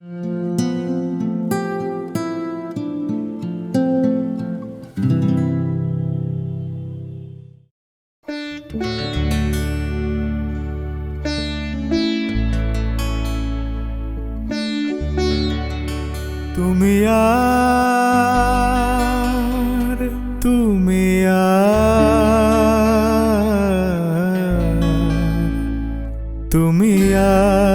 তুমি আর তুমি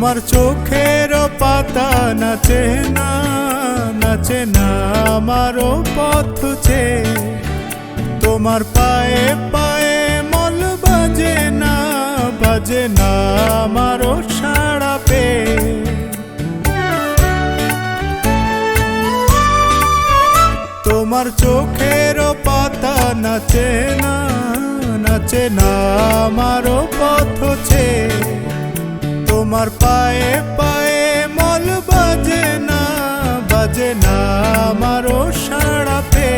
তোমার চোখের পাতা নাচে না নাচে না, আমারও পথ তোমার পায়ে পায়ে মল বাজে না বাজে না, আমারও সাড়া পে তোমার চোখের পাতা নাচে না নাচে না, আমারও পথ চে তোমার পায়ে পায়ে মল বাজে না বাজে না আমারও সাড়া পে।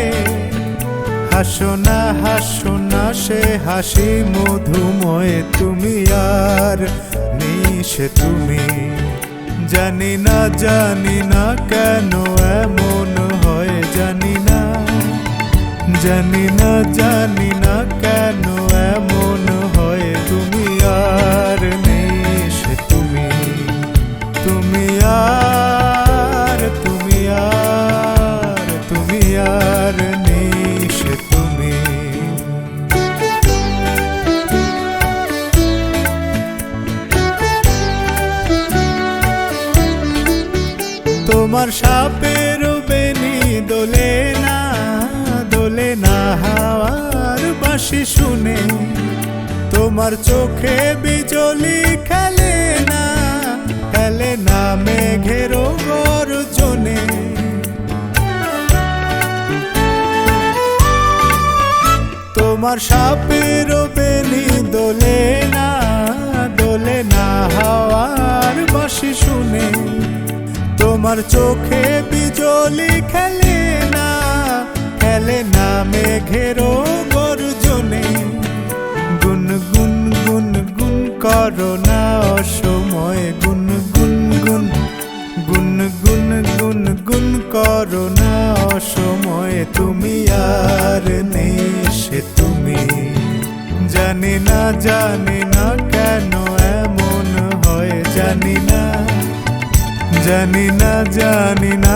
হাসো না হাসো না সে হাসি মধুময় তুমি আর নিশে তুমি। জানি না জানি না কেন এমন হয়, জানি না। জানি না, জানি তোমার সাপের বেনি দোলে না দোলে না, হাওয়ার বাঁশি শুনে। তোমার চোখে বিজলি খেলে না খেলে না মেঘের গর্জনে। তোমার সাপের বেনি দোলে না দোলে না, হাওয়ার বাঁশি শুনে। তোমার চোখে বিজলি খেলে না খেলে না মেঘেরও গর্জনে। গুন গুন গুন গুন করো না অসময় গুন গুন গুন গুন গুন গুন গুন করো না অসময়। তুমি আর নেশে তুমি, জানি না জানি না কেন এমন হয়, জানি না জানি না জানি না